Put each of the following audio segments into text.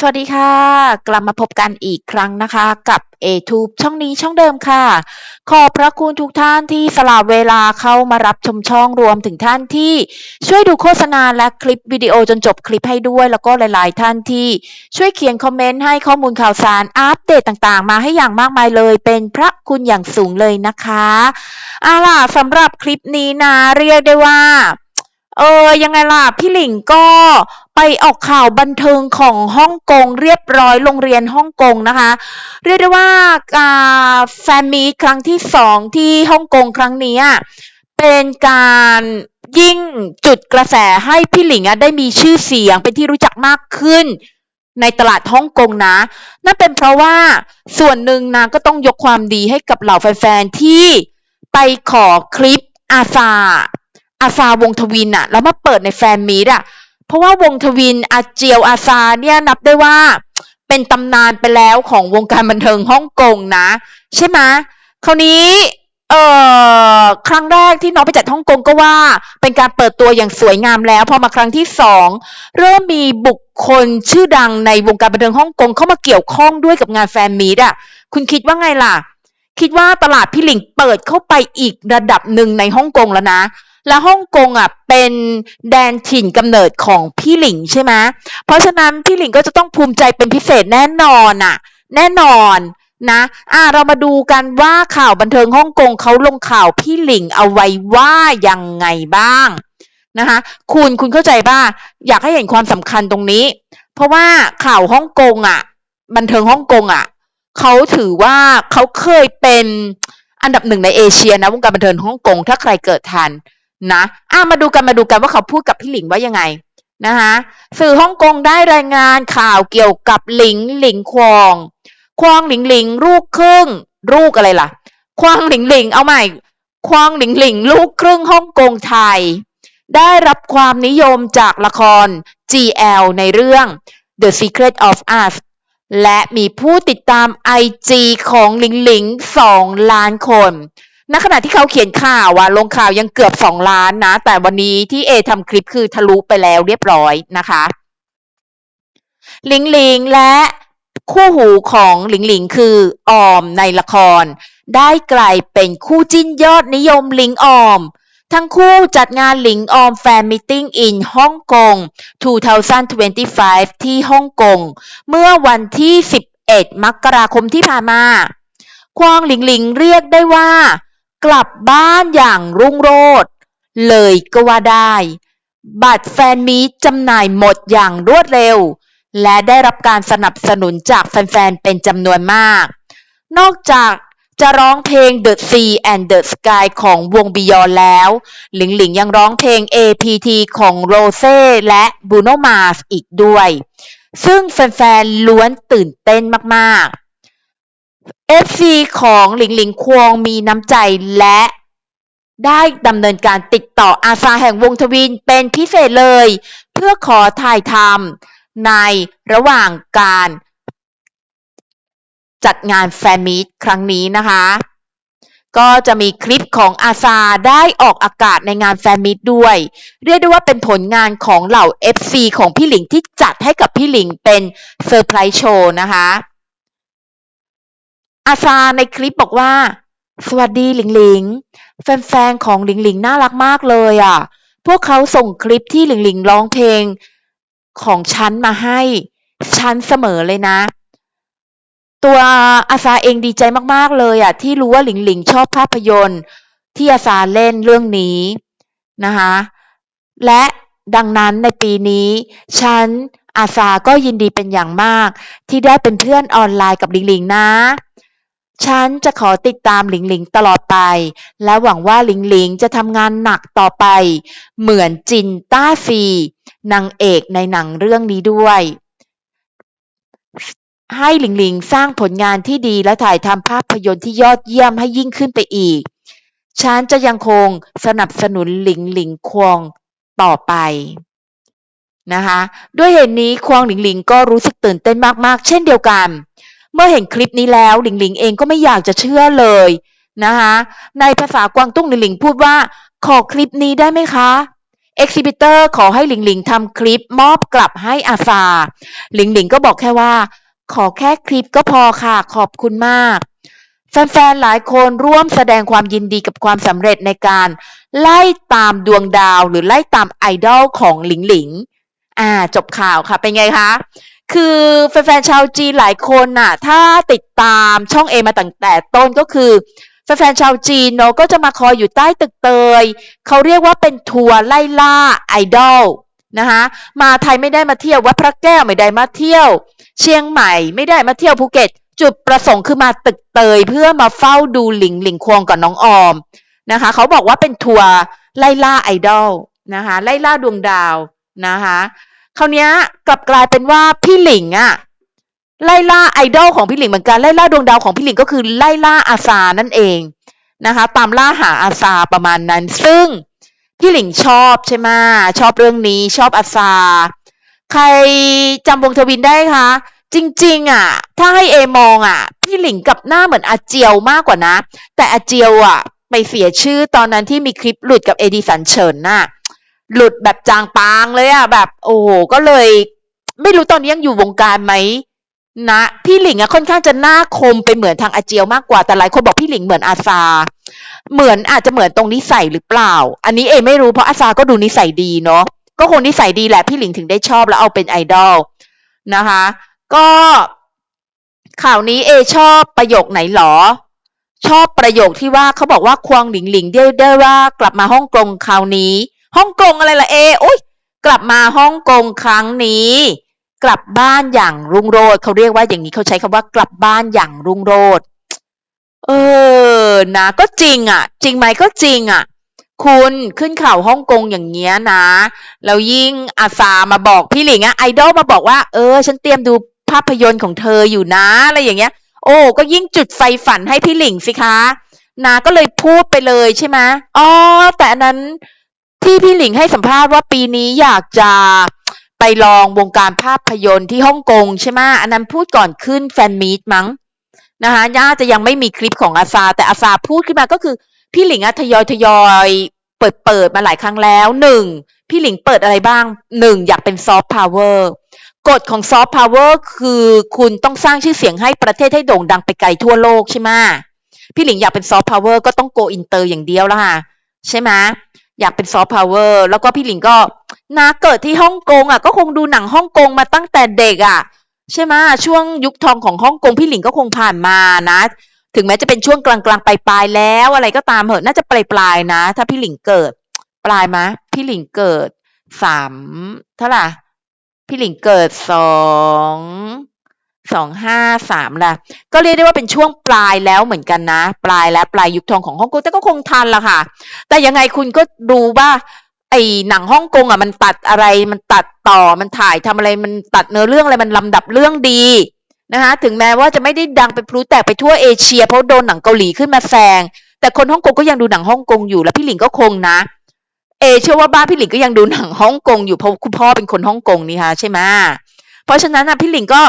สวัสดีค่ะ กลับมาพบกันอีกครั้งนะคะกับ A-Tube ช่องนี้ช่องเดิมค่ะ ขอบพระคุณทุกท่านที่สละเวลาเข้ามารับชมช่องรวมถึงท่านที่ช่วยดูโฆษณาและคลิปวิดีโอจนจบคลิปให้ด้วย แล้วก็หลายๆ ท่านที่ช่วยเขียนคอมเมนต์ให้ข้อมูลข่าวสารอัปเดตต่างๆ มาให้อย่างมากมายเลย เป็นพระคุณอย่างสูงเลยนะคะเอาล่ะสำหรับคลิปนี้นะเรียกได้ว่าเออยังไงล่ะ พี่หลิงก็ ไปออกข่าวบันเทิงของฮ่องกงเรียบร้อยโรงเรียนฮ่องกงนะคะ เรียกได้ว่าการแฟนมีตครั้งที่สองที่ฮ่องกงครั้งนี้เป็นการยิ่งจุดกระแสให้พี่หลิงอะได้มีชื่อเสียงเป็นที่รู้จักมากขึ้นในตลาดฮ่องกงนะ นั่นเป็นเพราะว่าส่วนหนึ่งนะก็ต้องยกความดีให้กับเหล่าแฟนๆ ที่ไปขอคลิปอาซาอาซาวงทวินอะแล้วมาเปิดในแฟนมีดอะ เพราะว่าวงทวินอาเจียวอาซาเนี่ยนับได้ว่าเป็นตำนานไปแล้วของวงการบันเทิงฮ่องกงนะ ใช่ไหมคราวนี้เอ่อครั้งแรกที่น้องไปจัดฮ่องกงก็ว่า เป็นการเปิดตัวอย่างสวยงามแล้ว พอมาครั้งที่สองเริ่มมีบุคคลชื่อดังในวงการบันเทิงฮ่องกงเข้ามาเกี่ยวข้องด้วยกับงานแฟนมีดอะ คุณคิดว่าไงล่ะ คิดว่าตลาดพี่หลิงเปิดเข้าไปอีกระดับหนึ่งในฮ่องกงแล้วนะและฮ่องกงอะเป็นแดนถิ่นกำเนิดของพี่หลิงใช่ไหมเพราะฉะนั้นพี่หลิงก็จะต้องภูมิใจเป็นพิเศษแน่นอนอะ แน่นอนนะอ่าเรามาดูกันว่าข่าวบันเทิงฮ่องกงเขาลงข่าวพี่หลิงเอาไว้ว่ายังไงบ้างนะคะคุณคุณเข้าใจป่ะอยากให้เห็นความสำคัญตรงนี้ เพราะว่าข่าวฮ่องกงอะ บันเทิงฮ่องกงอะเขาถือว่าเขาเคยเป็นอันดับหนึ่งในเอเชียนะวงการบันเทิงฮ่องกงถ้าใครเกิดทัน นะอะมาดูกันมาดูกันว่าเขาพูดกับพี่หลิงว่ายังไงนะคะสื่อฮ่องกงได้รายงานข่าวเกี่ยวกับหลิงหลิงควองควองหลิงหลิงลูกครึ่งลูกอะไรล่ะ ควงหลิงหลิงเอาใหม่ควงหลิงหลิงลูกครึ่งฮ่องกงไทย ได้รับความนิยมจากละคร GL ในเรื่อง The Secret of Us และมีผู้ติดตาม IG ของหลิงหลิง 2 ล้านคน ณขณะที่เขาเขียนข่าวอะลงข่าวยังเกือบ2ล้านนะ แต่วันนี้ที่เอทำคลิปคือทะลุไปแล้วเรียบร้อยนะคะหลิงหลิงและคู่หูของหลิงหลิงคือออมในละคร ได้กลายเป็นคู่จิ้นยอดนิยมหลิงออม ทั้งคู่จัดงานหลิงออมแฟนมิทติ้งอินฮ่องกง 2025 ที่ฮ่องกง เมื่อวันที่ 11 มกราคมที่ผ่านมา ควางหลิงหลิงเรียกได้ว่า กลับบ้านอย่างรุ่งโรจน์เลยก็ว่าได้ บัตรแฟนมีตจำหน่ายหมดอย่างรวดเร็ว และได้รับการสนับสนุนจากแฟนๆ เป็นจำนวนมาก นอกจากจะร้องเพลง The Sea and the Sky ของวง Beyond แล้ว หลิงหลิงยังร้องเพลง APT ของ Rose และ Bruno Mars อีกด้วย ซึ่งแฟนๆ ล้วนตื่นเต้นมากๆ FC ของหลิงหลิงควงมีน้ำใจและได้ดำเนินการติดต่ออาซาแห่งวงทวินเป็นพิเศษเลย เพื่อขอถ่ายทำในระหว่างการจัดงานแฟนมีตครั้งนี้นะคะ ก็จะมีคลิปของอาซาได้ออกอากาศในงานแฟนมิตด้วย เรียกได้ว่าเป็นผลงานของเหล่า FC ของพี่หลิงที่จัดให้กับพี่หลิงเป็นเซอร์ไพรส์โชว์นะคะ อาซาในคลิปบอกว่า สวัสดีหลิงหลิง แฟนๆของหลิงหลิงน่ารักมากเลยอะ พวกเขาส่งคลิปที่หลิงหลิงร้องเพลงของฉันมาให้ฉันเสมอเลยนะ ตัวอาซาเองดีใจมากๆเลยอะ ที่รู้ว่าหลิงหลิงชอบภาพยนตร์ที่อาซาเล่นเรื่องนี้นะคะและดังนั้นในปีนี้ ฉันอาซาก็ยินดีเป็นอย่างมาก ที่ได้เป็นเพื่อนออนไลน์กับหลิงหลิงนะ ฉันจะขอติดตามหลิงหลิงตลอดไป และหวังว่าหลิงหลิงจะทำงานหนักต่อไป เหมือนจินต้าฟีนางเอกในหนังเรื่องนี้ด้วย ให้หลิงหลิงสร้างผลงานที่ดีและถ่ายทำภาพยนตร์ที่ยอดเยี่ยมให้ยิ่งขึ้นไปอีก ฉันจะยังคงสนับสนุนหลิงหลิงควงต่อไปนะคะ ด้วยเหตุนนี้ควงหลิงหลิงก็รู้สึกตื่นเต้นมากๆ เช่นเดียวกัน มื่อเห็นคลิปนี้แล้วหลิงหลิงเองก็ไม่อยากจะเชื่อเลยนะคะในภาษากวางตุ้งหลิงหลิงพูดว่า ขอคลิปนี้ได้ไหมคะ exhibitor ขอให้หลิงหลิงทำคลิปมอบกลับให้อาซาหลิงหลิงก็บอกแค่ว่า ขอแค่คลิปก็พอค่ะขอบคุณมาก แฟนๆหลายคนร่วมแสดงความยินดีกับความสำเร็จในการ ไล่ตามดวงดาวหรือไล่ตามไอดอลของหลิงหลิง อ่า จบข่าวค่ะเป็นไงคะ คือแฟนๆชาวจีนหลายคนน่ะ ถ้าติดตามช่องเอมาตั้งแต่ต้นก็คือแฟนๆชาวจีนเนาะก็จะมาคอยอยู่ใต้ตึกเตย เขาเรียกว่าเป็นทัวร์ไล่ล่าไอดอลนะคะมาไทยไม่ได้มาเที่ยววัดพระแก้วไม่ได้มาเที่ยว เชียงใหม่ไม่ได้มาเที่ยวภูเก็ต จุดประสงค์คือมาตึกเตย เพื่อมาเฝ้าดูหลิงหลิงควงกับน้องออมนะคะเขาบอกว่าเป็นทัวร์ไล่ล่าไอดอลนะคะไล่ล่าดวงดาวนะคะ คราวนี้กลับกลายเป็นว่าพี่หลิงอะไล่ล่าไอดอลของพี่หลิงเหมือนกันไล่ล่าดวงดาวของพี่หลิงก็คือไล่ล่าอาซานั่นเองนะคะ ตามล่าหาอาซาประมาณนั้น ซึ่งพี่หลิงชอบใช่ไหมชอบเรื่องนี้ชอบอาซา ใครจำวงทวินได้คะจริง ๆอะ ถ้าให้เอมองอะ พี่หลิงกับหน้าเหมือนอาเจียวมากกว่านะ แต่อาเจียวอะ ไปเสียชื่อตอนนั้นที่มีคลิปหลุดกับเอดิสันเฉินน่ะ หลุดแบบจางปางเลยอะแบบ โอ้โหก็เลย ไม่รู้ตอนนี้ยังอยู่วงการไหมนะพี่หลิงอะค่อนข้างจะหน้าคมไปเหมือนทางอาเจียวมากกว่าแต่หลายคนบอกพี่หลิงเหมือนอาซา เหมือนอาจจะเหมือนตรงนิสัยหรือเปล่า อันนี้เอไม่รู้เพราะอาซาก็ดูนิสัยดีเนาะก็คงนิสัยดีแหละพี่หลิงถึงได้ชอบแล้วเอาเป็นไอดอลนะคะ ก็ข่าวนี้เอชอบประโยคไหนหรอ ชอบประโยคที่ว่าเขาบอกว่าควงหลิงหลิงได้ได้ว่ากลับมาฮ่องกงคราวนี้ ฮ่องกงอะไรล่ะเออุ้ยกลับมาฮ่องกงครั้งนี้ กลับบ้านอย่างรุ่งโรจน์เขาเรียกว่าอย่างนี้เขาใช้คำว่ากลับบ้านอย่างรุ่งโรจน์เออนะ ก็จริงอะ จริงไหมก็จริงอะ คุณขึ้นข่าวฮ่องกงอย่างเงี้ยนะแล้วยิ่งอาซามาบอกพี่หลิงอะไอดอลมาบอกว่าเออ ฉันเตรียมดูภาพยนตร์ของเธออยู่นะอะไรอย่างเงี้ย โอ้ก็ยิ่งจุดไฟฝันให้พี่หลิงสิคะนาก็เลยพูดไปเลยใช่ไหมอ๋อแต่อันนั้น ที่พี่หลิงให้สัมภาษณ์ว่าปีนี้อยากจะไปลองวงการภาพยนตร์ที่ฮ่องกงใช่ไหมอันนั้นพูดก่อนขึ้นแฟนมีตมั้งนะคะย่าจะยังไม่มีคลิปของอาซา แต่อาซาพูดขึ้นมาก็คือ พี่หลิงอะทยอยทยอยเปิดเปิดมาหลายครั้งแล้วหนึ่งพี่หลิงเปิดอะไรบ้างหนึ่งอยากเป็นซอฟต์พาวเวอร์กฎของซอฟต์พาวเวอร์คือคุณต้องสร้างชื่อเสียงให้ประเทศให้โด่งดังไปไกลทั่วโลกใช่ไหมพี่หลิงอยากเป็นซอฟต์พาวเวอร์ก็ต้องโกอินเตอร์อย่างเดียวแล้วค่ะ ใช่ไหม อยากเป็นซอฟต์พาวเวอร์แล้วก็พี่หลิงก็นาเกิดที่ฮ่องกงอะ ก็คงดูหนังฮ่องกงมาตั้งแต่เด็กอะ ใช่ไหมช่วงยุคทองของฮ่องกงพี่หลิงก็คงผ่านมานะ ถึงแม้จะเป็นช่วงกลางๆปลายๆแล้วอะไรก็ตามเหอะน่าจะปลายๆนะ ถ้าพี่หลิงเกิด ปลายมะพี่หลิงเกิดสามเท่าไหร่พี่หลิงเกิดสอง สองห้าสามละก็เรียกได้ว่าเป็นช่วงปลายแล้วเหมือนกันนะ ปลายแล้วปลายยุคทองของฮ่องกงแต่ก็คงทันละค่ะ แต่ยังไงคุณก็ดูว่าไอ้หนังฮ่องกงอะมันตัดอะไรมันตัดต่อมันถ่ายทำอะไรมันตัดเนื้อเรื่องอะไรมันลำดับเรื่องดีนะคะถึงแม้ว่าจะไม่ได้ดังไปพลุแตกไปทั่วเอเชีย เพราะโดนหนังเกาหลีขึ้นมาแซงแต่คนฮ่องกงก็ยังดูหนังฮ่องกงอยู่แล้วพี่หลิงก็คงนะ เอเชื่อว่าบ้านพี่หลิงก็ยังดูหนังฮ่องกงอยู่เพราะคุณพ่อเป็นคนฮ่องกงนี่ค่ะใช่ไหมเพราะฉะนั้นนะพี่หลิงก็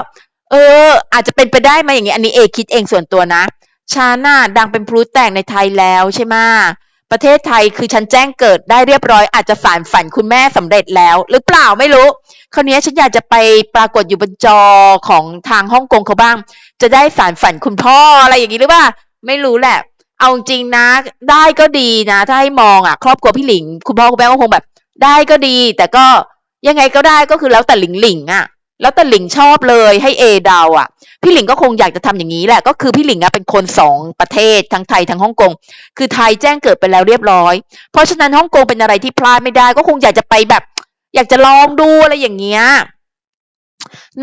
เออ อาจจะเป็นไปได้ไหมอย่างนี้ อันนี้เอคิดเองส่วนตัวนะชาน่าดังเป็นพลุแตกในไทยแล้วใช่ไหมประเทศไทยคือฉันแจ้งเกิดได้เรียบร้อยอาจจะสารฝันคุณแม่สำเร็จแล้ว หรือเปล่าไม่รู้ คราวนี้ฉันอยากจะไปปรากฏอยู่บนจอของทางฮ่องกงเขาบ้าง จะได้สารฝันคุณพ่ออะไรอย่างนี้หรือเปล่าไม่รู้แหละ เอาจริงนะ ได้ก็ดีนะถ้าให้มองอะ ครอบครัวพี่หลิง คุณพ่อคุณแม่ก็คงแบบ ได้ก็ดี แต่ก็ยังไงก็ได้ก็คือแล้วแต่หลิงหลิงอะ แล้วแต่หลิงชอบเลยให้เอดาวอะ พี่หลิงก็คงอยากจะทำอย่างนี้แหละ ก็คือพี่หลิงอะเป็นคนสองประเทศทั้งไทยทั้งฮ่องกง คือไทยแจ้งเกิดไปแล้วเรียบร้อย เพราะฉะนั้นฮ่องกงเป็นอะไรที่พลาดไม่ได้ ก็คงอยากจะไปแบบ อยากจะลองดูอะไรอย่างเงี้ย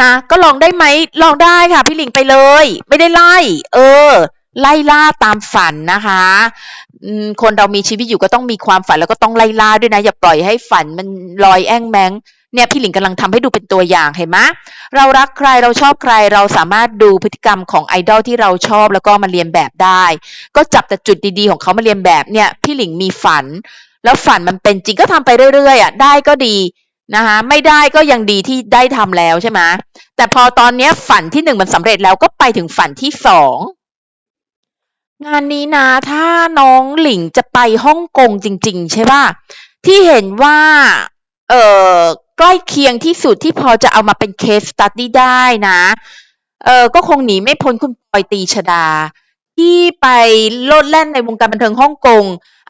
นะก็ลองได้ไหมลองได้ค่ะ พี่หลิงไปเลย ไม่ได้ไล่ เออ ไล่ล่าตามฝันนะคะคนเรามีชีวิตอยู่ก็ต้องมีความฝันแล้วก็ต้องไล่ล่าด้วยนะ อย่าปล่อยให้ฝันมันลอยแอ่งแมง เนี่ยพี่หลิงกำลังทำให้ดูเป็นตัวอย่างเห็นไหมเรารักใครเราชอบใครเราสามารถดูพฤติกรรมของไอดอลที่เราชอบแล้วก็มาเรียนแบบได้ ก็จับแต่จุดดีๆของเขามาเรียนแบบเนี่ยพี่หลิงมีฝัน แล้วฝันมันเป็นจริงก็ทำไปเรื่อยๆอะได้ก็ดีนะคะไม่ได้ก็ยังดีที่ได้ทำแล้วใช่ไหมแต่พอตอนนี้ฝันที่หนึ่งมันสำเร็จแล้วก็ไปถึงฝันที่สองงานนี้นะถ้าน้องหลิงจะไปฮ่องกงจริง ๆ ใช่ป่ะที่เห็นว่า เออ ใกล้เคียงที่สุดที่พอจะเอามาเป็น case study ได้นะ เอ่อก็คงหนีไม่พ้นคุณปอยตีชดา ที่ไปโลดแล่นในวงการบันเทิงฮ่องกง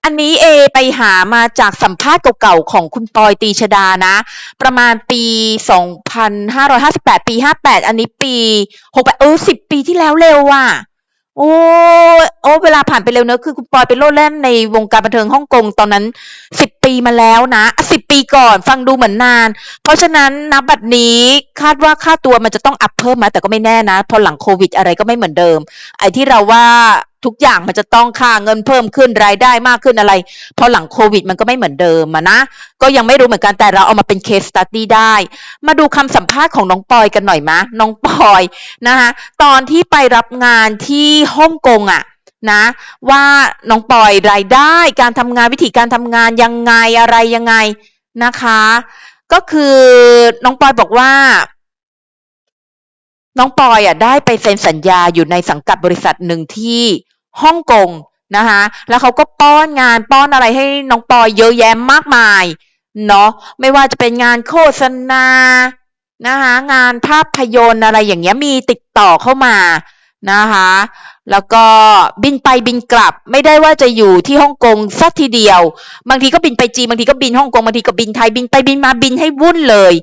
อันนี้เอไปหามาจากสัมภาษณ์เก่าๆของคุณปอยตีชดานะ ประมาณปี 2558 ปี 58 อันนี้ปี 68 เออ 10 ปีที่แล้วเร็วว่ะ โอ้โอ้เวลาผ่านไปเร็วเนอะคือคุณปอยไปโลดแล่นในวงการบันเทิงฮ่องกงตอนนั้นสิบปีมาแล้วนะสิบปีก่อนฟังดูเหมือนนาน เพราะฉะนั้นนับบัดนี้คาดว่าค่าตัวมันจะต้องอัพเพิ่มมาแต่ก็ไม่แน่นะ พอหลังโควิดอะไรก็ไม่เหมือนเดิม ไอ้ที่เราว่า ทุกอย่างมันจะต้องค่าเงินเพิ่มขึ้นรายได้มากขึ้นอะไรพอหลังโควิด มันก็ไม่เหมือนเดิมนะ ก็ยังไม่รู้เหมือนกันแต่เราเอามาเป็นเคสตัดดี้ได้ มาดูคำสัมภาษณ์ของน้องปอยกันหน่อยมะน้องปอยนะคะตอนที่ไปรับงานที่ฮ่องกงอะนะว่าน้องปอยรายได้การทำงานวิธีการทำงานยังไงอะไรยังไงนะคะ ก็คือน้องปอยบอกว่า น้องปอยอะได้ไปเซ็นสัญญาอยู่ในสังกัดบริษัทหนึ่งที่ ฮ่องกงนะคะแล้วเขาก็ป้อนงานป้อนอะไรให้น้องปอยเยอะแยะมากมายเนาะไม่ว่าจะเป็นงานโฆษณานะคะงานภาพยนตร์อะไรอย่างเงี้ยมีติดต่อเข้ามานะคะแล้วก็บินไปบินกลับไม่ได้ว่าจะอยู่ที่ฮ่องกงสักทีเดียว บางทีก็บินไปจีนบางทีก็บินฮ่องกงบางทีก็บินไทยบินไปบินมาบินให้วุ่นเลย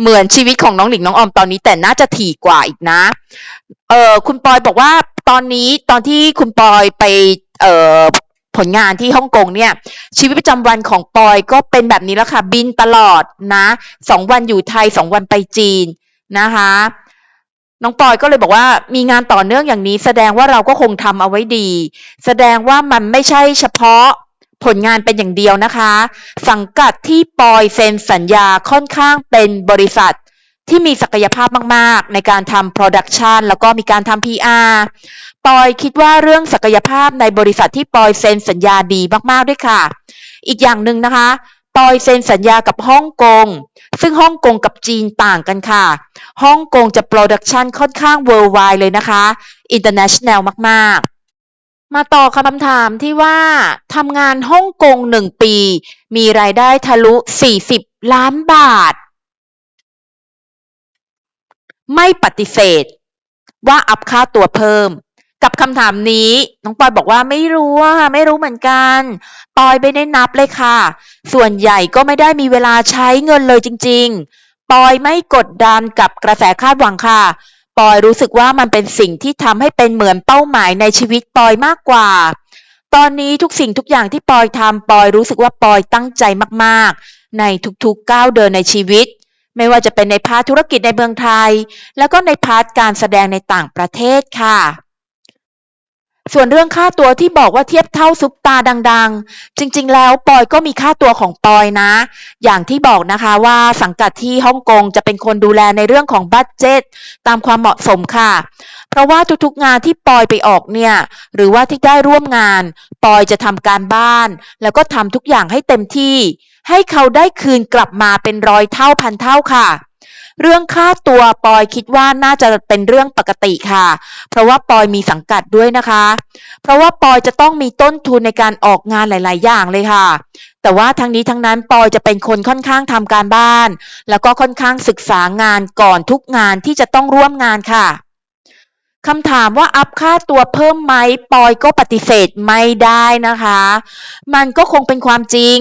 เหมือนชีวิตของน้องหลิงน้องออมตอนนี้แต่น่าจะถี่กว่าอีกนะเออคุณปอยบอกว่า ตอนนี้ตอนที่คุณปอยไปเอ่อผลงานที่ฮ่องกงเนี่ย ชีวิตประจำวันของปอยก็เป็นแบบนี้แล้วค่ะ บินตลอดนะสองวันอยู่ไทยสองวันไปจีนนะคะ น้องปอยก็เลยบอกว่ามีงานต่อเนื่องอย่างนี้ แสดงว่าเราก็คงทำเอาไว้ดี แสดงว่ามันไม่ใช่เฉพาะผลงานเป็นอย่างเดียวนะคะ สังกัดที่ปอยเซ็นสัญญาค่อนข้างเป็นบริษัท ที่มีศักยภาพมาก ๆ ในการทำโปรดักชันแล้วก็มีการทำ PR ปอยคิดว่าเรื่องศักยภาพในบริษัทที่ปอยเซ็นสัญญาดีมาก ๆ ด้วยค่ะ อีกอย่างหนึ่งนะคะ ปอยเซ็นสัญญากับฮ่องกง ซึ่งฮ่องกงกับจีนต่างกันค่ะ ฮ่องกงจะโปรดักชันค่อนข้างเวิร์ w ไวเลยนะคะ international มาก ๆมาต่อคำถามที่ว่าทำงานฮ่องกงหนึ่งปี มีรายได้ทะลุ 40 ล้านบาท ไม่ปฏิเสธ ว่าอัพค่าตัวเพิ่ม กับคำถามนี้ น้องปอยบอกว่าไม่รู้อะไม่รู้เหมือนกันปอยไม่ได้นับเลยค่ะ ส่วนใหญ่ก็ไม่ได้มีเวลาใช้เงินเลยจริง ๆ ปอยไม่กดดันกับกระแสคาดหวังค่ะปอยรู้สึกว่ามันเป็นสิ่งที่ทำให้เป็นเหมือนเป้าหมายในชีวิตปอยมากกว่า ตอนนี้ทุกสิ่งทุกอย่างที่ปอยทำปอยรู้สึกว่าปอยตั้งใจมากๆ ในทุกๆก้าวเดินในชีวิต ไม่ว่าจะเป็นในพาร์ทธุรกิจในเมืองไทย แล้วก็ในพาร์ทการแสดงในต่างประเทศค่ะ ส่วนเรื่องค่าตัวที่บอกว่าเทียบเท่าซุปตาดังๆ จริงๆ แล้วปอยก็มีค่าตัวของปอยนะ อย่างที่บอกนะคะว่าสังกัดที่ฮ่องกงจะเป็นคนดูแลในเรื่องของบัตเจตตามความเหมาะสมค่ะ เพราะว่าทุกๆงานที่ปอยไปออกเนี่ย หรือว่าที่ได้ร่วมงาน ปอยจะทำการบ้าน แล้วก็ทำทุกอย่างให้เต็มที่ ให้เขาได้คืนกลับมาเป็นร้อยเท่าพันเท่าค่ะ เรื่องค่าตัวปอยคิดว่าน่าจะเป็นเรื่องปกติค่ะ เพราะว่าปอยมีสังกัดด้วยนะคะ เพราะว่าปอยจะต้องมีต้นทุนในการออกงานหลาย ๆ อย่างเลยค่ะ แต่ว่าทั้งนี้ทั้งนั้นปอยจะเป็นคนค่อนข้างทำการบ้าน แล้วก็ค่อนข้างศึกษางานก่อนทุกงานที่จะต้องร่วมงานค่ะ คำถามว่าอัพค่าตัวเพิ่มไหมปอยก็ปฏิเสธไม่ได้นะคะ มันก็คงเป็นความจริง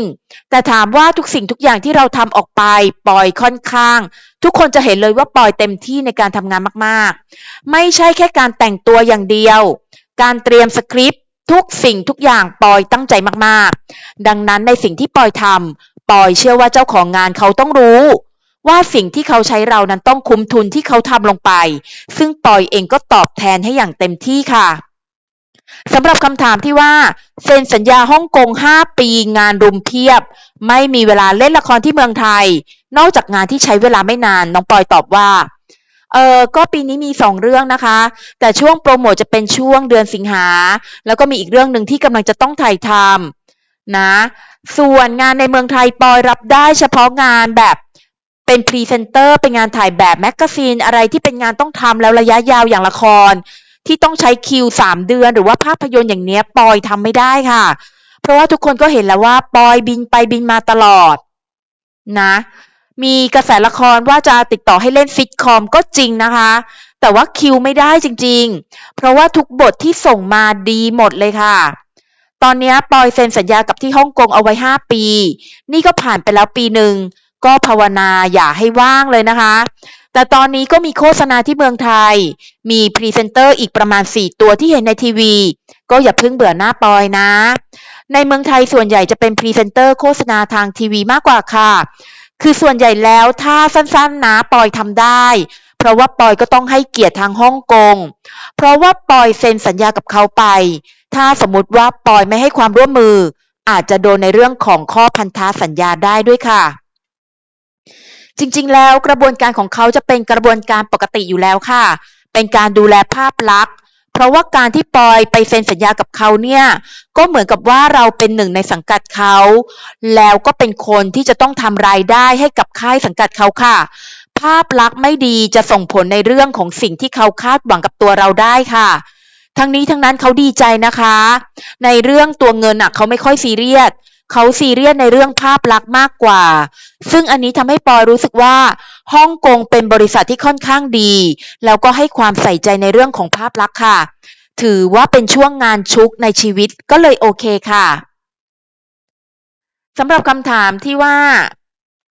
แต่ถามว่าทุกสิ่งทุกอย่างที่เราทำออกไปปอยค่อนข้าง ทุกคนจะเห็นเลยว่าปอยเต็มที่ในการทำงานมากๆ ไม่ใช่แค่การแต่งตัวอย่างเดียว การเตรียมสคริปต์ทุกสิ่งทุกอย่างปอยตั้งใจมากๆ ดังนั้นในสิ่งที่ปอยทำปอยเชื่อว่าเจ้าของงานเขาต้องรู้ ว่าสิ่งที่เขาใช้เรานั้นต้องคุ้มทุนที่เขาทำลงไป ซึ่งปอยเองก็ตอบแทนให้อย่างเต็มที่ค่ะสำหรับคำถามที่ว่า เซ็นสัญญาฮ่องกง 5 ปีงานรุมเพียบ ไม่มีเวลาเล่นละครที่เมืองไทย นอกจากงานที่ใช้เวลาไม่นาน น้องปอยตอบว่าเออก็ปีนี้มีสองเรื่องนะคะ แต่ช่วงโปรโมทจะเป็นช่วงเดือนสิงหา แล้วก็มีอีกเรื่องหนึ่งที่กำลังจะต้องถ่ายทำนะ ส่วนงานในเมืองไทยปอยรับได้เฉพาะงานแบบ เป็นพรีเซนเตอร์ เป็นงานถ่ายแบบแมกกาซีนอะไรที่เป็นงานต้องทำแล้วระยะยาวอย่างละคร ที่ต้องใช้คิวสามเดือน หรือว่าภาพยนตร์อย่างเนี้ยปอยทำไม่ได้ค่ะ เพราะว่าทุกคนก็เห็นแล้วว่าปอยบินไปบินมาตลอดนะมีกระแสละครว่าจะติดต่อให้เล่นซิทคอมก็จริงนะคะ แต่ว่าคิวไม่ได้จริงๆ เพราะว่าทุกบทที่ส่งมาดีหมดเลยค่ะ ตอนนี้ปอยเซ็นสัญญากับที่ฮ่องกงเอาไว้ 5 ปี นี่ก็ผ่านไปแล้วปีหนึ่ง ก็ภาวนาอย่าให้ว่างเลยนะคะ แต่ตอนนี้ก็มีโฆษณาที่เมืองไทย มีพรีเซนเตอร์อีกประมาณ 4 ตัวที่เห็นในทีวี ก็อย่าเพิ่งเบื่อหน้าปอยนะ ในเมืองไทยส่วนใหญ่จะเป็นพรีเซนเตอร์โฆษณาทางทีวีมากกว่าค่ะ คือส่วนใหญ่แล้วถ้าสั้นๆนะปอยทำได้ เพราะว่าปอยก็ต้องให้เกียรติทางฮ่องกง เพราะว่าปอยเซ็นสัญญากับเขาไป ถ้าสมมติว่าปอยไม่ให้ความร่วมมืออาจจะโดนในเรื่องของข้อพันธะสัญญาได้ด้วยค่ะ จริง ๆ แล้วกระบวนการของเขาจะเป็นกระบวนการปกติอยู่แล้วค่ะ เป็นการดูแลภาพลักษณ์ เพราะว่าการที่ปอยไปเซ็นสัญญากับเขาเนี่ย ก็เหมือนกับว่าเราเป็นหนึ่งในสังกัดเขา แล้วก็เป็นคนที่จะต้องทำรายได้ให้กับค่ายสังกัดเขาค่ะ ภาพลักษณ์ไม่ดีจะส่งผลในเรื่องของสิ่งที่เขาคาดหวังกับตัวเราได้ค่ะทั้งนี้ทั้งนั้นเขาดีใจนะคะ ในเรื่องตัวเงินอะเขาไม่ค่อยซีเรียส เขาซีเรียสในเรื่องภาพลักษณ์มากกว่า ซึ่งอันนี้ทำให้ปอยรู้สึกว่าฮ่องกงเป็นบริษัทที่ค่อนข้างดี แล้วก็ให้ความใส่ใจในเรื่องของภาพลักษณ์ค่ะ ถือว่าเป็นช่วงงานชุกในชีวิตก็เลยโอเคค่ะสำหรับคำถามที่ว่า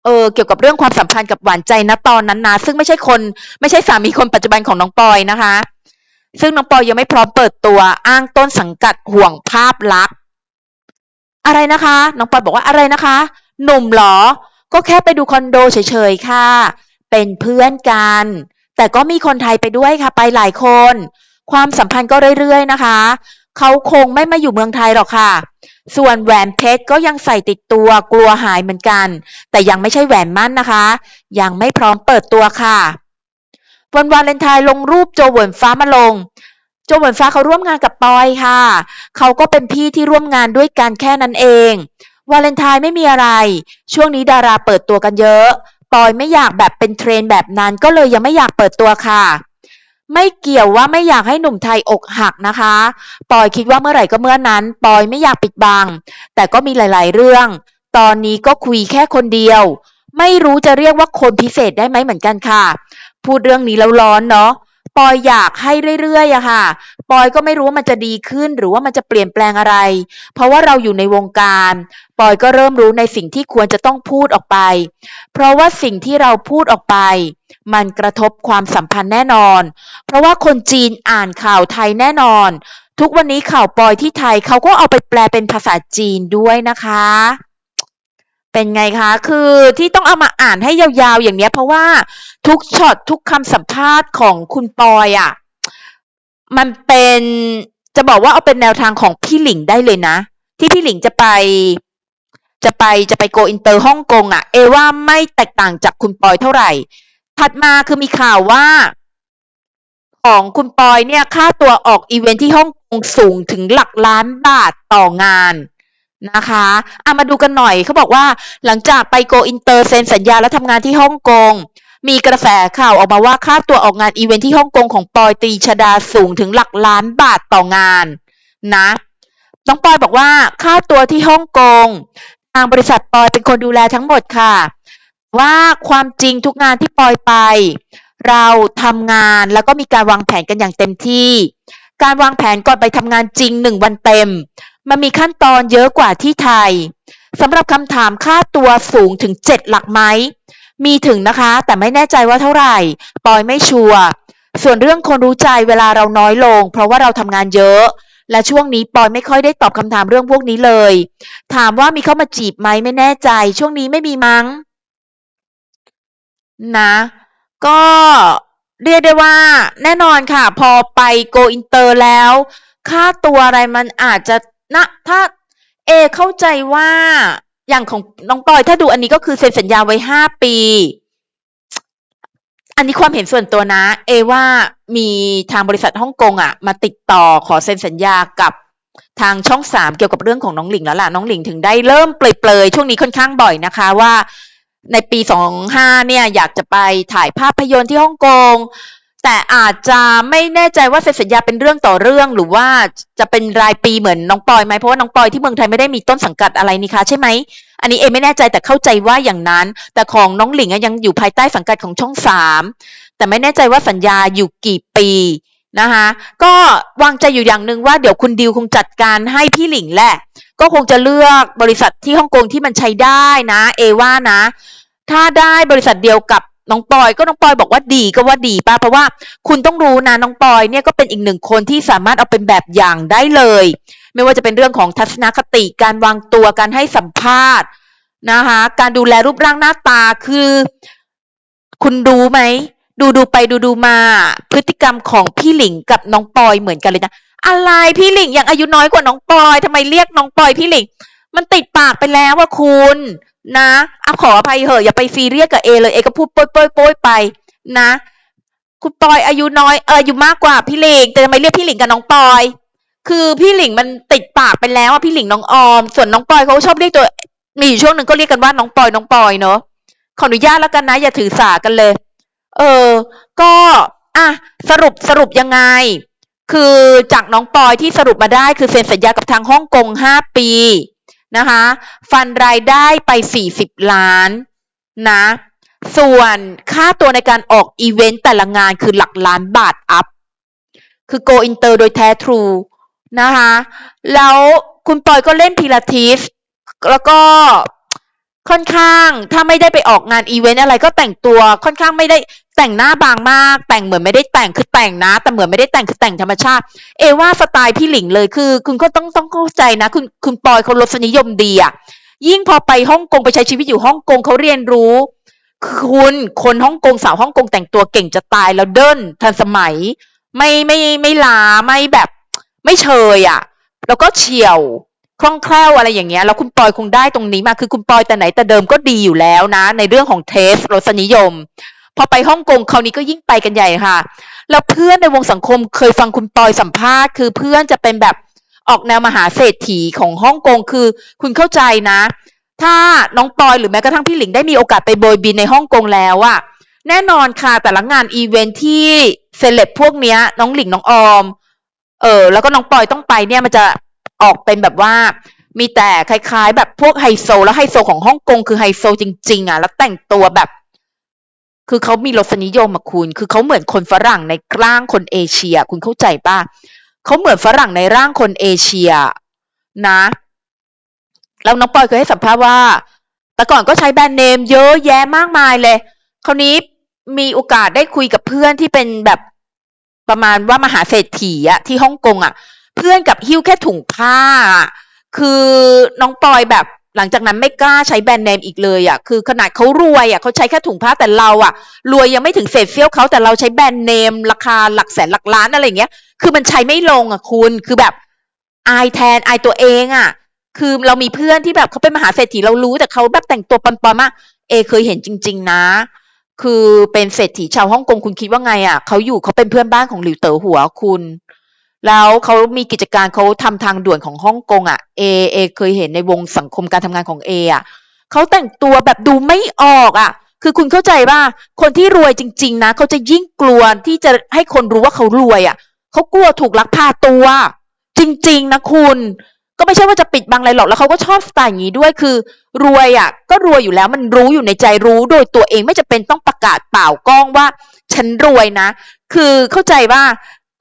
เออเกี่ยวกับเรื่องความสัมพันธ์กับหวานใจณตอนนั้นนะซึ่งไม่ใช่คนไม่ใช่สามีคนปัจจุบันของน้องปอยนะคะ ซึ่งน้องปอยยังไม่พร้อมเปิดตัวอ้างต้นสังกัดห่วงภาพลักษณ์ อะไรนะคะ น้องปอยบอกว่าอะไรนะคะ หนุ่มเหรอ ก็แค่ไปดูคอนโดเฉยๆค่ะ เป็นเพื่อนกัน แต่ก็มีคนไทยไปด้วยค่ะ ไปหลายคน ความสัมพันธ์ก็เรื่อยๆนะคะ เขาคงไม่มาอยู่เมืองไทยหรอกค่ะ ส่วนแหวนเพชรก็ยังใส่ติดตัวกลัวหายเหมือนกัน แต่ยังไม่ใช่แหวนมั่นนะคะ ยังไม่พร้อมเปิดตัวค่ะวันวาเลนไทน์ลงรูปโจเหวินฟ้ามาลง โจเหวินฟ้าเขาร่วมงานกับปอยค่ะ เขาก็เป็นพี่ที่ร่วมงานด้วยกันแค่นั้นเอง วาเลนไทน์ไม่มีอะไร ช่วงนี้ดาราเปิดตัวกันเยอะ ปอยไม่อยากแบบเป็นเทรนแบบนั้นก็เลยยังไม่อยากเปิดตัวค่ะ ไม่เกี่ยวว่าไม่อยากให้หนุ่มไทยอกหักนะคะ ปอยคิดว่าเมื่อไหร่ก็เมื่อนั้น ปอยไม่อยากปิดบัง แต่ก็มีหลายๆ เรื่อง ตอนนี้ก็คุยแค่คนเดียว ไม่รู้จะเรียกว่าคนพิเศษได้ไหมเหมือนกันค่ะ พูดเรื่องนี้แล้วร้อนเนาะ ปอยอยากให้เรื่อยๆอะค่ะ ปอยก็ไม่รู้ว่ามันจะดีขึ้นหรือว่ามันจะเปลี่ยนแปลงอะไร เพราะว่าเราอยู่ในวงการ ปอยก็เริ่มรู้ในสิ่งที่ควรจะต้องพูดออกไป เพราะว่าสิ่งที่เราพูดออกไป มันกระทบความสัมพันธ์แน่นอน เพราะว่าคนจีนอ่านข่าวไทยแน่นอน ทุกวันนี้ข่าวปอยที่ไทยเขาก็เอาไปแปลเป็นภาษาจีนด้วยนะคะ เป็นไงคะ คือที่ต้องเอามาอ่านให้ยาวๆอย่างเนี้ย เพราะว่าทุกช็อตทุกคำสัมภาษณ์ของคุณปอยอะ่ะ มันเป็นจะบอกว่าเอาเป็นแนวทางของพี่หลิงได้เลยนะ ที่พี่หลิงจะไป จะไปจะไปโกอินเตอร์ฮ่องกงอะ่ะ เอว่าไม่แตกต่างจากคุณปอยเท่าไหร่ ถัดมาคือมีข่าวว่า ของคุณปอยเนี่ยค่าตัวออกอีเวนท์ที่ฮ่องกงสูงถึงหลักล้านบาทต่องาน นะคะอามาดูกันหน่อยเขาบอกว่าหลังจากไปโกอินเตอร์เซ็นสัญญาและทำงานที่ฮ่องกง มีกระแสข่าวออกมาว่าค่าตัวออกงานอีเวนท์ที่ฮ่องกงของปอยตีชดาสูงถึงหลักล้านบาทต่องานนะน้องปอยบอกว่าค่าตัวที่ฮ่องกงทางบริษัทปอยเป็นคนดูแลทั้งหมดค่ะ ว่าความจริงทุกงานที่ปอยไป เราทำงานแล้วก็มีการวางแผนกันอย่างเต็มที่ การวางแผนก่อนไปทำงานจริงหนึ่งวันเต็ม มันมีขั้นตอนเยอะกว่าที่ไทยสำหรับคำถามค่าตัวสูงถึงเจ็ดหลักไหม มีถึงนะคะ แต่ไม่แน่ใจว่าเท่าไหร่ ปอยไม่ชัวร์ ส่วนเรื่องคนรู้ใจเวลาเราน้อยลง เพราะว่าเราทำงานเยอะ และช่วงนี้ปอยไม่ค่อยได้ตอบคำถามเรื่องพวกนี้เลย ถามว่ามีเข้ามาจีบไหมไม่แน่ใจ ช่วงนี้ไม่มีมั้ง นะ ก็เรียกได้ว่า แน่นอนค่ะ พอไปโกอินเตอร์แล้ว ค่าตัวอะไรมันอาจจะ นะถ้าเอเข้าใจว่าอย่างของน้องปอยถ้าดูอันนี้ก็คือเซ็นสัญญาไว้ห้าปี อันนี้ความเห็นส่วนตัวนะ เอว่ามีทางบริษัทฮ่องกงอะมาติดต่อขอเซ็นสัญญากับทางช่องสามเกี่ยวกับเรื่องของน้องหลิงแล้วล่ะน้องหลิงถึงได้เริ่มเปลยๆช่วงนี้ค่อนข้างบ่อยนะคะว่าในปีสองห้าเนี่ยอยากจะไปถ่ายภาพยนตร์ที่ฮ่องกง แต่อาจจะไม่แน่ใจว่าเซ็นสัญญาเป็นเรื่องต่อเรื่องหรือว่าจะเป็นรายปีเหมือนน้องปอยไหมเพราะว่าน้องปอยที่เมืองไทยไม่ได้มีต้นสังกัดอะไรนี่คะใช่ไหมอันนี้เอไม่แน่ใจแต่เข้าใจว่าอย่างนั้น แต่ของน้องหลิงยังอยู่ภายใต้สังกัดของช่องสามแต่ไม่แน่ใจว่าสัญญาอยู่กี่ปีนะคะก็วางใจอยู่อย่างหนึ่งว่าเดี๋ยวคุณดิวคงจัดการให้พี่หลิงแหละ ก็คงจะเลือกบริษัทที่ฮ่องกงที่มันใช้ได้นะ เอว่านะ ถ้าได้บริษัทเดียวกับ น้องปอยก็น้องปอยบอกว่าดีก็ว่าดีป่ะเพราะว่าคุณต้องรู้นะน้องปอยเนี่ยก็เป็นอีกหนึ่งคนที่สามารถเอาเป็นแบบอย่างได้เลย ไม่ว่าจะเป็นเรื่องของทัศนคติการวางตัวการให้สัมภาษณ์นะคะการดูแลรูปร่างหน้าตาคือ คุณรู้ไหมดูดูไปดูดูมา พฤติกรรมของพี่หลิงกับน้องปอยเหมือนกันเลยนะอะไรพี่หลิงยังอายุน้อยกว่าน้องปอยทำไมเรียกน้องปอยพี่หลิง มันติดปากไปแล้วว่าคุณ นะอะขออภัยเหอะอย่าไปซีเรียสกับเอเลยเอก็พูดโป้ยโป้ยโป้ยไปนะ คุณปอยอายุน้อยเอออายุมากกว่าพี่หลิงแต่ทำไมเรียกพี่หลิงกับน้องปอย คือพี่หลิงมันติดปากไปแล้วอะพี่หลิงน้องออม ส่วนน้องปอยเขาชอบเรียกตัวมีอยู่ช่วงหนึ่งก็เรียกกันว่าน้องปอยน้องปอยเนอะขออนุญาตแล้วกันนะ อย่าถือสากันเลย เออ ก็อะสรุปสรุปยังไง คือจากน้องปอยที่สรุปมาได้คือเซ็นสัญญากับทางฮ่องกงห้าปี นะคะฟันรายได้ไปสี่สิบล้านนะส่วนค่าตัวในการออกอีเวนต์แต่ละงานคือหลักล้านบาทอัพ คือ go inter โดยแท้ทรูนะคะแล้วคุณปอยก็เล่นพิลาทิสแล้วก็ค่อนข้างถ้าไม่ได้ไปออกงานอีเวนต์อะไรก็แต่งตัวค่อนข้างไม่ได้ แต่งหน้าบางมาก แต่งเหมือนไม่ได้แต่งคือแต่งนะ แต่เหมือนไม่ได้แต่งคือแต่งธรรมชาติ เอว่าสไตล์พี่หลิงเลยคือ คุณก็ต้องต้องเข้าใจนะ คุณคุณปอยเขารสนิยมดีอะยิ่งพอไปฮ่องกงไปใช้ชีวิตอยู่ฮ่องกงเขาเรียนรู้ คุณคนฮ่องกงสาวฮ่องกงแต่งตัวเก่งจะตายแล้วเดินทันสมัย ไม่ไม่ไม่ล้าไม่แบบไม่เชยอะแล้วก็เฉียวคล่องแคล่วอะไรอย่างเงี้ยแล้วคุณปอยคงได้ตรงนี้มาคือคุณปอยแต่ไหนแต่เดิมก็ดีอยู่แล้วนะ ในเรื่องของเทสรสนิยม พอไปฮ่องกงคราวนี้ก็ยิ่งไปกันใหญ่ค่ะ แล้วเพื่อนในวงสังคมเคยฟังคุณปอยสัมภาษณ์ คือเพื่อนจะเป็นแบบออกแนวมหาเศรษฐีของฮ่องกงคือ คุณเข้าใจนะ ถ้าน้องปอยหรือแม้กระทั่งพี่หลิงได้มีโอกาสไปโบยบินในฮ่องกงแล้วอะแน่นอนค่ะแต่ละงานอีเวนท์ที่เซเลบพวกเนี้ย น้องหลิงน้องออม เออแล้วก็น้องปอยต้องไปเนี่ยมันจะออกเป็นแบบว่ามีแต่คล้าย ๆ แบบพวกไฮโซ แล้วไฮโซของฮ่องกงคือไฮโซจริง ๆอะแล้วแต่งตัวแบบ คือเขามีรสนิยมอะคุณ คือเขาเหมือนคนฝรั่งในร่างคนเอเชีย คุณเข้าใจป่ะเขาเหมือนฝรั่งในร่างคนเอเชีย นะ แล้วน้องปอยเคยให้สัมภาษณ์ว่า แต่ก่อนก็ใช้แบรนด์เนมเยอะแยะมากมายเลย คราวนี้มีโอกาสได้คุยกับเพื่อนที่เป็นแบบประมาณว่ามหาเศรษฐีอะที่ฮ่องกงอะเพื่อนกับหิ้วแค่ถุงผ้า คือน้องปอยแบบ หลังจากนั้นไม่กล้าใช้แบรนด์เนมอีกเลยอะคือขนาดเขารวยอะเขาใช้แค่ถุงผ้าแต่เราอะรวยยังไม่ถึงเศษเสี้ยวเขาแต่เราใช้แบรนด์เนม ราคาหลักแสนหลักล้านอะไรเงี้ย คือมันใช้ไม่ลงอะคุณคือแบบอายแทนอายตัวเองอะคือเรามีเพื่อนที่แบบเขาเป็นมหาเศรษฐีเรารู้แต่เขาแบบแต่งตัวปอนๆมากเอเคยเห็นจริง ๆ นะ คือเป็นเศรษฐีชาวฮ่องกงคุณคิดว่าไงอะเขาอยู่เขาเป็นเพื่อนบ้านของหลิวเต๋อหัวคุณ แล้วเขามีกิจการเขาทำทางด่วนของฮ่องกงอะเอเอเคยเห็นในวงสังคมการทำงานของเออะเขาแต่งตัวแบบดูไม่ออกอะ คือคุณเข้าใจว่าคนที่รวยจริง ๆ นะเขาจะยิ่งกลัวที่จะให้คนรู้ว่าเขารวยอะเขากลัวถูกลักพาตัว จริง ๆ นะคุณก็ไม่ใช่ว่าจะปิดบังอะไรหรอก แล้วเขาก็ชอบสไตล์อย่างนี้ด้วย คือ รวยอะ ก็รวยอยู่แล้ว มันรู้อยู่ในใจรู้โดยตัวเองไม่จะเป็นต้องประกาศเปล่ากล้องว่า ฉันรวยนะ คือเข้าใจว่า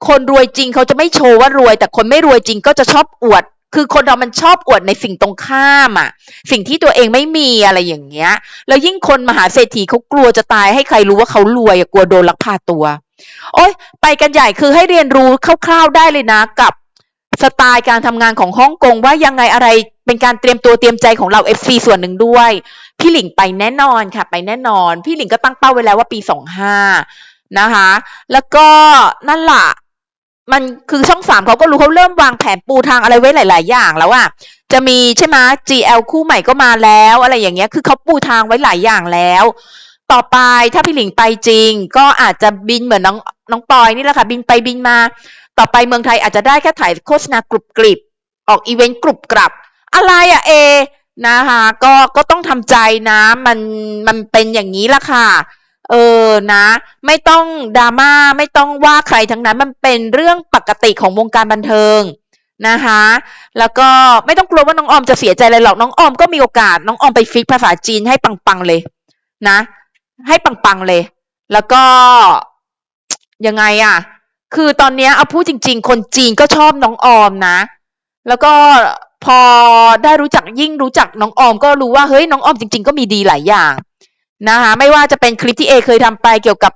คนรวยจริงเขาจะไม่โชว์ว่ารวย แต่คนไม่รวยจริงก็จะชอบอวด คือคนเรามันชอบอวดในสิ่งตรงข้ามอะสิ่งที่ตัวเองไม่มีอะไรอย่างเงี้ย แล้วยิ่งคนมหาเศรษฐีเขากลัวจะตายให้ใครรู้ว่าเขารวยกลัวโดนลักพาตัว โอ๊ย ไปกันใหญ่คือให้เรียนรู้คร่าวๆได้เลยนะกับสไตล์การทำงานของฮ่องกงว่ายังไงอะไรเป็นการเตรียมตัวเตรียมใจของเรา FC ส่วนหนึ่งด้วย พี่หลิงไปแน่นอนค่ะ ไปแน่นอน พี่หลิงก็ตั้งเป้าไว้แล้วว่าปีสองห้านะคะ แล้วก็นั่นแหละ มันคือช่องสามเขาก็รู้เขาเริ่มวางแผนปูทางอะไรไว้หลาย ๆ อย่างแล้วอะจะมีใช่ไหม GL คู่ใหม่ก็มาแล้วอะไรอย่างเงี้ย คือเขาปูทางไว้หลายอย่างแล้ว ต่อไปถ้าพี่หลิงไปจริง ก็อาจจะบินเหมือนน้องน้องปอยนี่แหละค่ะ บินไปบินมา ต่อไปเมืองไทยอาจจะได้แค่ถ่ายโฆษณากรุบกริบ ออกอีเวนต์กรุบกรับ อะไรอะเอนะคะก็ก็ต้องทำใจนะ มันมันเป็นอย่างนี้ละค่ะ เออนะ ไม่ต้องดราม่าไม่ต้องว่าใครทั้งนั้นมันเป็นเรื่องปกติของวงการบันเทิงนะคะ แล้วก็ไม่ต้องกลัวว่าน้องออมจะเสียใจอะไรหรอกน้องออมก็มีโอกาส น้องออมไปฟิกภาษาจีนให้ปังๆเลยนะ ให้ปังๆเลย แล้วก็ยังไงอะ่ะ คือตอนนี้เอาพูดจริง ๆ คนจีนก็ชอบน้องออมนะ แล้วก็พอได้รู้จักยิ่งรู้จักน้องออม ก็รู้ว่าเฮ้ยน้องออมจริง ๆ ก็มีดีหลายอย่าง นะคะไม่ว่าจะเป็นคลิปที่เอเคยทำไปเกี่ยวกับ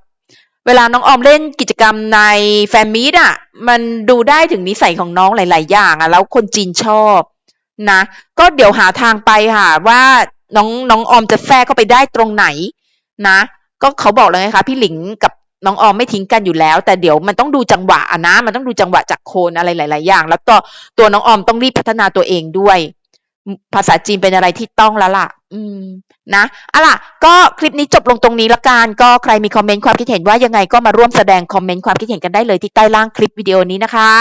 เวลาน้องออมเล่นกิจกรรมในแฟนมีดอะ มันดูได้ถึงนิสัยของน้องหลาย ๆ อย่างอะ แล้วคนจีนชอบนะ ก็เดี๋ยวหาทางไปค่ะ ว่าน้องน้องออมจะแทรกเข้าไปได้ตรงไหนนะ ก็เขาบอกเลยไงคะพี่หลิงกับน้องออมไม่ทิ้งกันอยู่แล้ว แต่เดี๋ยวมันต้องดูจังหวะอะนะ มันต้องดูจังหวะจากโคนอะไรหลาย ๆ อย่าง แล้วก็ตัวน้องออมต้องรีบพัฒนาตัวเองด้วย ภาษาจีนเป็นอะไรที่ต้องแล้วล่ะ อืม นะอะล่ะก็คลิปนี้จบลงตรงนี้ละกันก็ใครมีคอมเมนต์ความคิดเห็นว่ายังไงก็มาร่วมแสดงคอมเมนต์ความคิดเห็นกันได้เลยที่ใต้ล่างคลิปวิดีโอนี้นะคะ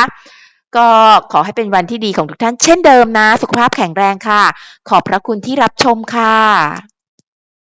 ก็ขอให้เป็นวันที่ดีของทุกท่านเช่นเดิมนะ สุขภาพแข็งแรงค่ะ ขอบพระคุณที่รับชมค่ะ